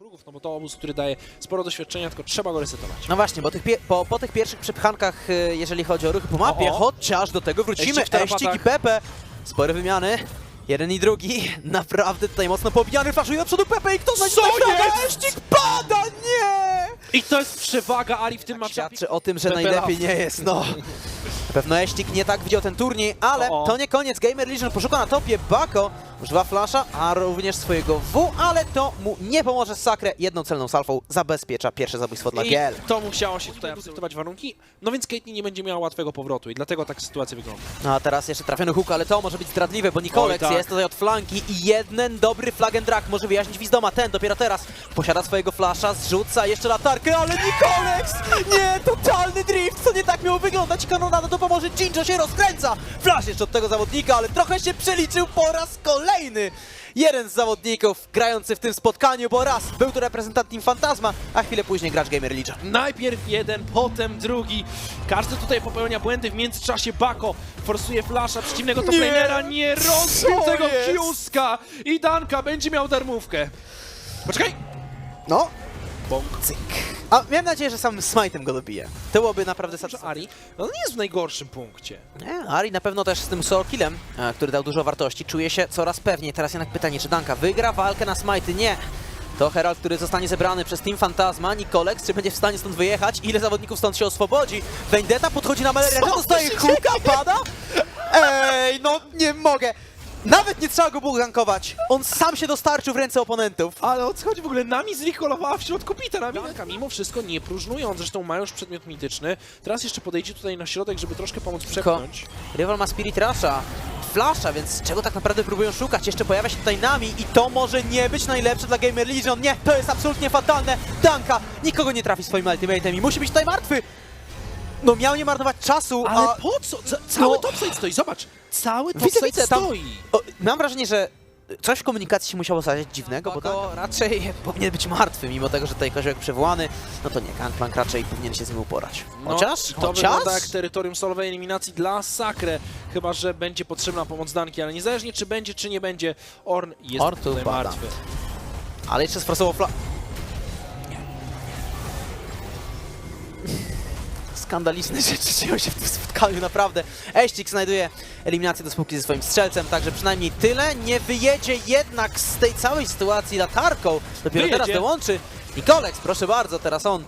krugów, no bo to obóz, który daje sporo doświadczenia, tylko trzeba go resetować. No właśnie, bo tych po, po tych pierwszych przepchankach, y, jeżeli chodzi o ruchy po mapie, O, o. chociaż do tego wrócimy. Eścik i Pepe. Spore wymiany. Jeden i drugi. Naprawdę tutaj mocno pobijany. Flaszuje do przodu Pepe i kto znajdzie? Eścik pada! Nie! I to jest przewaga Ari w tym Tak matchupie. świadczy o tym, że Pepe najlepiej Love. nie jest, no. Na pewno Eścik nie tak widział ten turniej, ale o. to nie koniec. Gamer Legion poszuka na topie Bako, używa flasza, a również swojego W, ale to mu nie pomoże. Sakrę jedną celną salwą zabezpiecza pierwsze zabójstwo dla I Giel. to musiało się tutaj akceptować warunki, no więc Caitlyn nie będzie miała łatwego powrotu i dlatego tak sytuacja wygląda. No a teraz jeszcze trafiony hook, ale to może być zdradliwe, bo Nikolex Oj, tak. jest tutaj od flanki i jeden dobry flag and drag może wyjaśnić Wizdoma. Ten dopiero teraz posiada swojego flasza, zrzuca jeszcze latarkę, ale Nikolex! Nie, totalny drift! Co nie tak miało wyglądać? Kanonada to pomoże, Jinjo się rozkręca! Flash jeszcze od tego zawodnika, ale trochę się przeliczył po raz kolejny! Jeden z zawodników grający w tym spotkaniu, bo raz był to reprezentant Team Fantasma, a chwilę później gracz Gamer Legion. Najpierw jeden, potem drugi. Każdy tutaj popełnia błędy, w międzyczasie Bako forsuje flasza przeciwnego toplanera, nie rozbił Co tego? Kiuska i Danka będzie miał darmówkę. Poczekaj! No, Bąk. cyk. A miałem nadzieję, że samym smite'em go dobije. To byłoby naprawdę satysfakcjonujące. Ari, no nie jest w najgorszym punkcie. Nie, Ari na pewno też z tym solo killem, e, który dał dużo wartości, czuje się coraz pewniej. Teraz jednak pytanie, czy Danka wygra walkę na smajty? Nie. To Herald, który zostanie zebrany przez Team Fantasma, Nikolex, czy będzie w stanie stąd wyjechać? Ile zawodników stąd się oswobodzi? Vendetta podchodzi na Malerię, Co dostaje hooka, pada? Ej, no nie mogę! Nawet nie trzeba go gankować. On sam się dostarczył w ręce oponentów. Ale o co chodzi w ogóle? Nami zlikolowała w środku pita. Nami Danka mimo wszystko nie próżnują, zresztą ma już przedmiot mityczny. Teraz jeszcze podejdzie tutaj na środek, żeby troszkę pomóc przepchnąć. Rywal ma Spirit Rusha, Flasha, więc czego tak naprawdę próbują szukać? Jeszcze pojawia się tutaj Nami i to może nie być najlepsze dla Gamer Legion. Nie, to jest absolutnie fatalne. Danka nikogo nie trafi swoim ultimatem i musi być tutaj martwy. No miał nie marnować czasu, Ale a... po co? Ca cały No. topside stoi, zobacz! Cały Widzę, topside widzę, tam- stoi! O, mam wrażenie, że coś w komunikacji się musiało stać dziwnego, bo to raczej powinien być martwy, mimo tego, że tutaj koziołek przywołany, no to nie, Gangplank raczej powinien się z nim uporać. Chociaż, No, to chociaż... wygląda jak terytorium solowej eliminacji dla Sakre, chyba że będzie potrzebna pomoc Danki, ale niezależnie czy będzie, czy nie będzie, Orn jest Orn tu tutaj pada. martwy. Ale jeszcze sforsował fla... Skandaliczne rzeczy dzieją się w tym spotkaniu, naprawdę. Eścik znajduje eliminację do spółki ze swoim strzelcem, także przynajmniej tyle. Nie wyjedzie jednak z tej całej sytuacji latarką. Dopiero Wyjedzie. teraz dołączy Nikolex, proszę bardzo, teraz on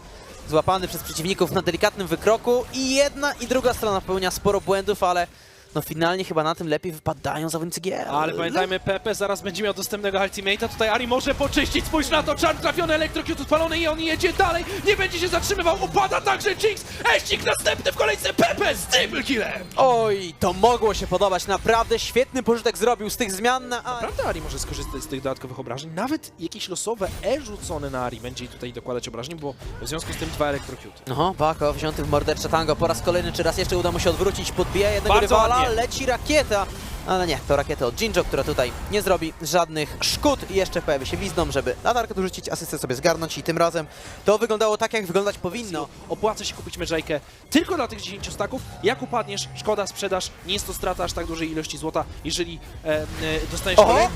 złapany przez przeciwników na delikatnym wykroku i jedna i druga strona popełnia sporo błędów, ale no finalnie chyba na tym lepiej wypadają zawodnicy gier. Ale pamiętajmy, Pepe zaraz będzie miał dostępnego ultimate'a, tutaj Ari może poczyścić, spójrz na to, czar trafiony, elektrokut odpalony i on jedzie dalej, nie będzie się zatrzymywał, upada także Jinx, Eścik następny w kolejce, Pepe z triple killem! Oj, to mogło się podobać. Naprawdę świetny pożytek zrobił z tych zmian na A. Prawda Ari może skorzystać z tych dodatkowych obrażeń, nawet jakieś losowe E rzucone na Ari będzie tutaj dokładać obrażeń, bo w związku z tym dwa elektrokuty. Oho, Bako wzięty w mordercze tango po raz kolejny, czy raz jeszcze uda mu się odwrócić, podbija jednego Bardzo rywala, leci rakieta. Ale nie, to rakieta od Jinjo, która tutaj nie zrobi żadnych szkód i jeszcze pojawi się Wizdom, żeby latarkę dorzucić, asystę sobie zgarnąć i tym razem to wyglądało tak, jak wyglądać powinno. Opłaca się kupić Medżajkę tylko dla tych 10 staków. Jak upadniesz, szkoda, sprzedaż, nie jest to strata aż tak dużej ilości złota, jeżeli e, e, dostaniesz Oho! kolej.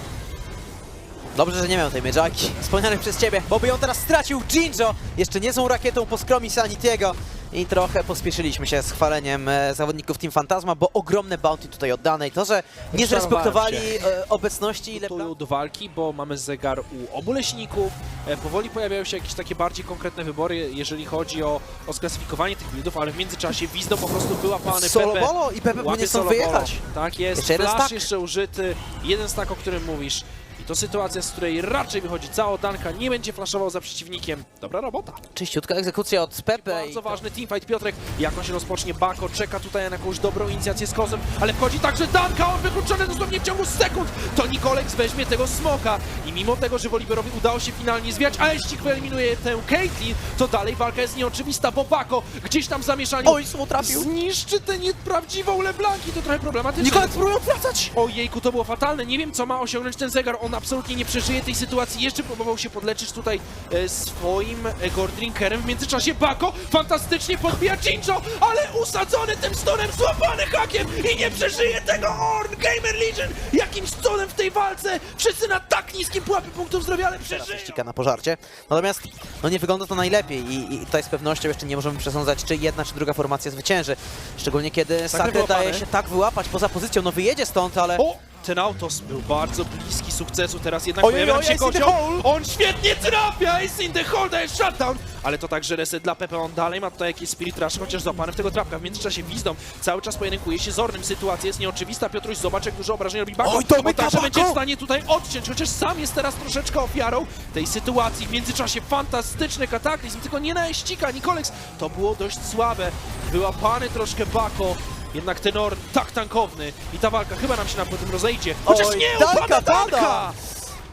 Dobrze, że nie miał tej Medżaki, wspomnianej przez ciebie, bo by ją teraz stracił Jinjo! Jeszcze nie są rakietą po skromi Sanitiego i trochę pospieszyliśmy się z chwaleniem e, zawodników Team Fantasma, bo ogromne bounty tutaj oddane i to, że nie zrespektowali e, obecności ile Gotują do walki, bo mamy zegar u obu leśników. E, powoli pojawiają się jakieś takie bardziej konkretne wybory, jeżeli chodzi o, o sklasyfikowanie tych buildów, ale w międzyczasie Wizdo po prostu wyłapany. Solo Pepe bolo i Pepe stąd solo wyjechać. Tak jest, Jeszcze flash stack. jeszcze użyty, jeden stack, o którym mówisz. I to sytuacja, z której raczej wychodzi cała Danka, nie będzie flashował za przeciwnikiem. Dobra robota. Czyściutka egzekucja od Pepe i Bardzo ważny teamfight Piotrek, jak on się rozpocznie, Bako czeka tutaj na jakąś dobrą inicjację z kozem, ale wchodzi także Danka, on wykluczony dosłownie w ciągu sekund, to Nikolex weźmie tego smoka i mimo tego, że Woliberowi udało się finalnie zwiać, a Eścik wyeliminuje tę Caitlyn, to dalej walka jest nieoczywista, bo Bako gdzieś tam w zamieszaniu Oj, trafił. zniszczy tę nieprawdziwą LeBlanc i to trochę problematyczne. Nikolex próbuje odwracać! Ojejku, to było fatalne, nie wiem co ma osiągnąć ten zegar, on absolutnie nie przeżyje tej sytuacji. Jeszcze próbował się podleczyć tutaj e, swoim e, Gordrinkerem. W międzyczasie Bako fantastycznie podbija Jinjo, ale usadzony tym stonem, złapany hakiem i nie przeżyje tego Orn! Gamer Legion jakimś cudem w tej walce! Wszyscy na tak niskim pułapie punktów zdrowia, ale przeżyją! ścika na pożarcie. Natomiast no nie wygląda to najlepiej i, i tutaj z pewnością jeszcze nie możemy przesądzać, czy jedna, czy druga formacja zwycięży. Szczególnie kiedy Sakry wyłapany. daje się tak wyłapać poza pozycją. No wyjedzie stąd, ale... O! Ten autos był bardzo bliski sukcesu, teraz jednak Oj, pojawia oj, się kozioł. On świetnie trafia! Ace in the hole, daje shutdown! Ale to także reset dla Pepe, on dalej ma tutaj jakiś Spirit Rush, chociaż złapany w tego trapka. W międzyczasie Wisdom cały czas pojedynkuje się z Ornym. Sytuacja jest nieoczywista, Piotruś zobacz jak dużo obrażeń robi Bako. Oj, to on myka także Bako! będzie w stanie tutaj odciąć, chociaż sam jest teraz troszeczkę ofiarą tej sytuacji. W międzyczasie fantastyczny kataklizm, tylko nie na Eścika, Nikolex. To było dość słabe. Wyłapany troszkę Bako. Jednak ten Orn tak tankowny i ta walka chyba nam się na potem rozejdzie. Chociaż Oj, nie, Danka upada pada! Danka!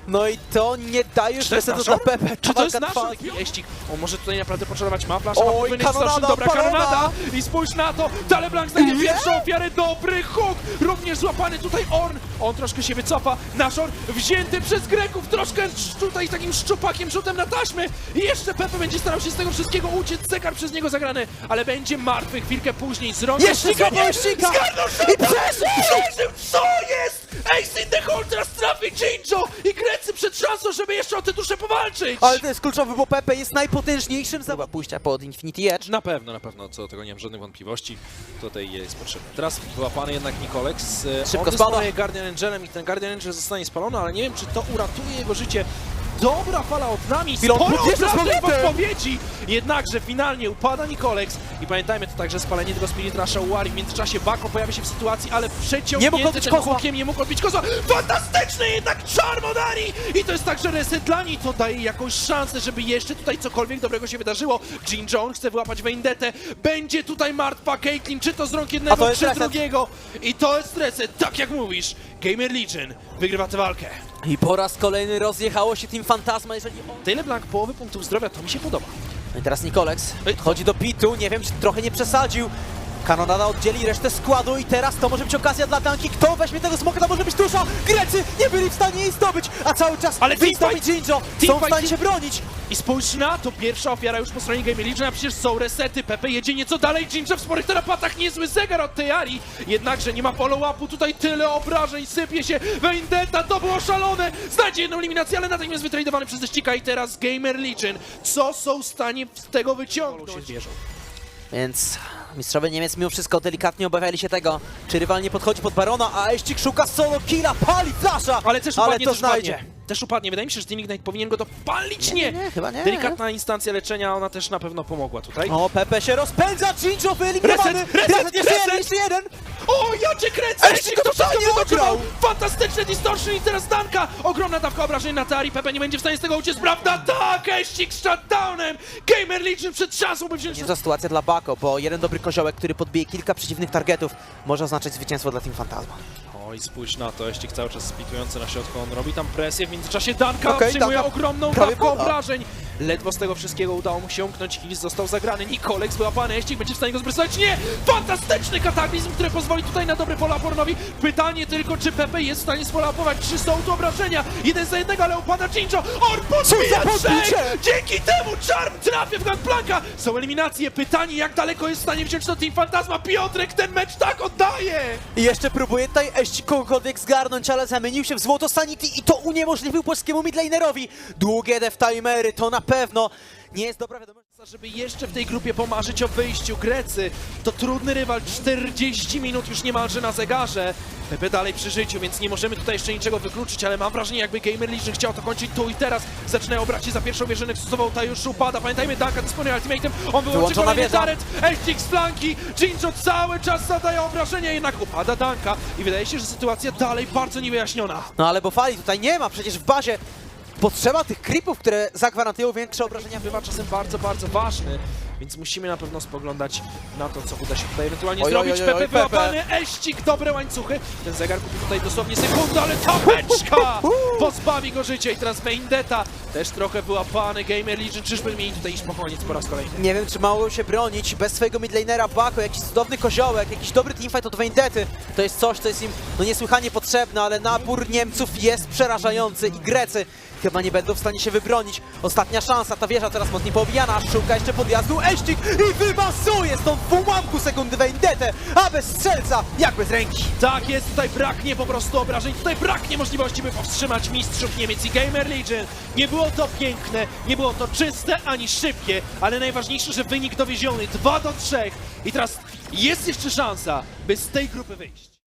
No i to nie daje resetu dla? Pepe. Czy to jest Walka nasz trwa. taki eścik? On może tutaj naprawdę potrzebować ma flasza, ma Oj, podwójny kanonada, dobra kanonada. I spójrz na to, Daleblanc znajdzie pierwszą ofiarę, dobry hook, również złapany tutaj Orn, on troszkę się wycofa, nasz Orn wzięty przez Greków, troszkę sz- tutaj takim szczupakiem, rzutem na taśmy i jeszcze Pepe będzie starał się z tego wszystkiego uciec, Zekar przez niego zagrany, ale będzie martwy. Chwilkę później, z rąk Jeszcze Eścika! zgarnął I! Przeżył! Co jest? Ace in the hole, teraz trafi Jinjo i Grecy przed szansą, żeby jeszcze o te dusze powalczyć! Ale to jest kluczowy, bo Pepe jest najpotężniejszym za pójścia pod Infinity Edge. Na pewno, na pewno, co do tego nie mam żadnych wątpliwości. Tutaj jest potrzebne. Teraz wyłapany jednak Nikolex. e, Szybko on spada. Guardian Angelem i ten Guardian Angel zostanie spalony, ale nie wiem, czy to uratuje jego życie. Dobra fala od nami, Chwilą, sporo w odpowiedzi! Jednakże finalnie upada Nikolex i pamiętajmy to także spalenie tego Spirit Rusha Wari. W międzyczasie Bako pojawia się w sytuacji, ale Nie mógł przeciągnięty odbić tym kozła. hukiem, nie mógł odbić kozła. Fantastyczny jednak czar Modani! I to jest także reset dla niej, to daje jakąś szansę, żeby jeszcze tutaj cokolwiek dobrego się wydarzyło. Jin John chce wyłapać Vendetę, będzie tutaj martwa Caitlyn, czy to z rąk A jednego, to jest czy reset. drugiego. I to jest reset, tak jak mówisz. Gamer Legion wygrywa tę walkę. I po raz kolejny rozjechało się Team Fantasma, jeżeli. Tyle Blank połowy punktów zdrowia, to mi się podoba. No i teraz Nikolex chodzi do pitu, nie wiem, czy trochę nie przesadził. Kanonada oddzieli resztę składu i teraz to może być okazja dla Danki. Kto weźmie tego smoka, to może być dusza. Grecy nie byli w stanie jej zdobyć, a cały czas Ale Wisdom i Jinjo są w stanie się bronić. I spójrz na to, pierwsza ofiara już po stronie Gamer Legion, a przecież są resety, Pepe jedzie nieco dalej, Jinja w sporych tarapatach, niezły zegar od tej Ari, jednakże nie ma follow-upu, tutaj tyle obrażeń, sypie się, Vendetta, to było szalone, znajdzie jedną eliminację, ale natychmiast wytradowany przez Ścika i teraz Gamer Legion, co są w stanie z tego wyciągnąć? Więc mistrzowie Niemiec mimo wszystko delikatnie obawiali się tego, czy rywal nie podchodzi pod Barona, a Eścik szuka solo killa, pali flasza, Ale też ale upadnie, to też znajdzie. upadnie. Też upadnie, wydaje mi się, że Team Ignite powinien go dopalić, Nie, nie! nie, chyba nie. Delikatna instancja leczenia, ona też na pewno pomogła tutaj. O, Pepe się rozpędza, Jinjo wyeliminowany! Reset, reset, jeszcze reset! jeden, jeszcze jeden! O, ja cię kręcę! Eścik to wszystko totalnie wydokonywał! ograł! Fantastyczny distortion i teraz Danka! Ogromna dawka obrażeń na Tari, Pepe nie będzie w stanie z tego uciec, prawda? Tak, Eścik z shutdownem! Gamer Legion przed szansą, by wziąć... Nie to sytuacja dla Bako, bo jeden dobry koziołek, który podbije kilka przeciwnych targetów, może oznaczać zwycięstwo dla Team Fantasma. Oj, spójrz na to, Eścik cały czas spikujący na środku, on robi tam presję, w międzyczasie Danka Okej, przyjmuje Danka ogromną dawkę obrażeń. Ledwo z tego wszystkiego udało mu się umknąć, Hills został zagrany, Nikolek wyłapany, Eścik będzie w stanie go zbrysować, nie! Fantastyczny kataklizm, który pozwoli tutaj na dobry polapornowi. Pytanie tylko, czy Pepe jest w stanie spolapować, czy są tu obrażenia? Jeden za jednego, ale upada Jinjo, on podbija trzech! Dzięki temu Charm trafia w Gunplanka! Są eliminacje, pytanie, jak daleko jest w stanie wziąć to Team Fantasma? Piotrek ten mecz tak oddaje! I jeszcze próbuje tutaj kogokolwiek zgarnąć, ale zamienił się w złoto Sanity i to uniemożliwił polskiemu midlanerowi. Długie dev timery to na pewno nie jest dobra wiadomość. Żeby jeszcze w tej grupie pomarzyć o wyjściu Grecy, to trudny rywal, 40 minut już niemalże na zegarze. Pepe dalej przy życiu, więc nie możemy tutaj jeszcze niczego wykluczyć, ale mam wrażenie, jakby Gamer Legion chciał to kończyć tu i teraz. Zaczynają obrać się za pierwszą wieżę Nexusował, ta już upada. Pamiętajmy, Duncan dysponuje ultimatem, on wyłączy kolejny taret, Elfik z flanki, Jinjo cały czas zadaje obrażenia, jednak upada Danka i wydaje się, że sytuacja dalej bardzo niewyjaśniona. No ale bo fali tutaj nie ma, przecież w bazie potrzeba tych creepów, które zagwarantują większe obrażenia. bywa czasem bardzo, bardzo ważny, więc musimy na pewno spoglądać na to, co uda się tutaj ewentualnie Oj, zrobić. oj, oj, Pepe wyłapany, Eścik, dobre łańcuchy. Ten zegar kupi tutaj dosłownie sekundę, ale ta beczka! pozbawi go życia i teraz Vendetta też trochę wyłapany, Gamer Legion, czyżby mieli tutaj iść po koniec po raz kolejny? Nie wiem, czy mało się bronić bez swojego midlanera Bako, jakiś cudowny koziołek, jakiś dobry teamfight od Vendety. To jest coś, co jest im no, niesłychanie potrzebne, ale nabór Niemców jest przerażający i Grecy chyba nie będą w stanie się wybronić. Ostatnia szansa, ta wieża teraz mocniej poobijana, szuka jeszcze podjazdu, Eścik i wymasuje stąd w ułamku sekundy Vendetę, a bez strzelca jak bez ręki. Tak jest, tutaj braknie po prostu obrażeń, tutaj braknie możliwości, by powstrzymać mistrzów Niemiec i Gamer Legion. Nie było to piękne, nie było to czyste ani szybkie, ale najważniejsze, że wynik dowieziony 2 do 3 i teraz jest jeszcze szansa, by z tej grupy wyjść.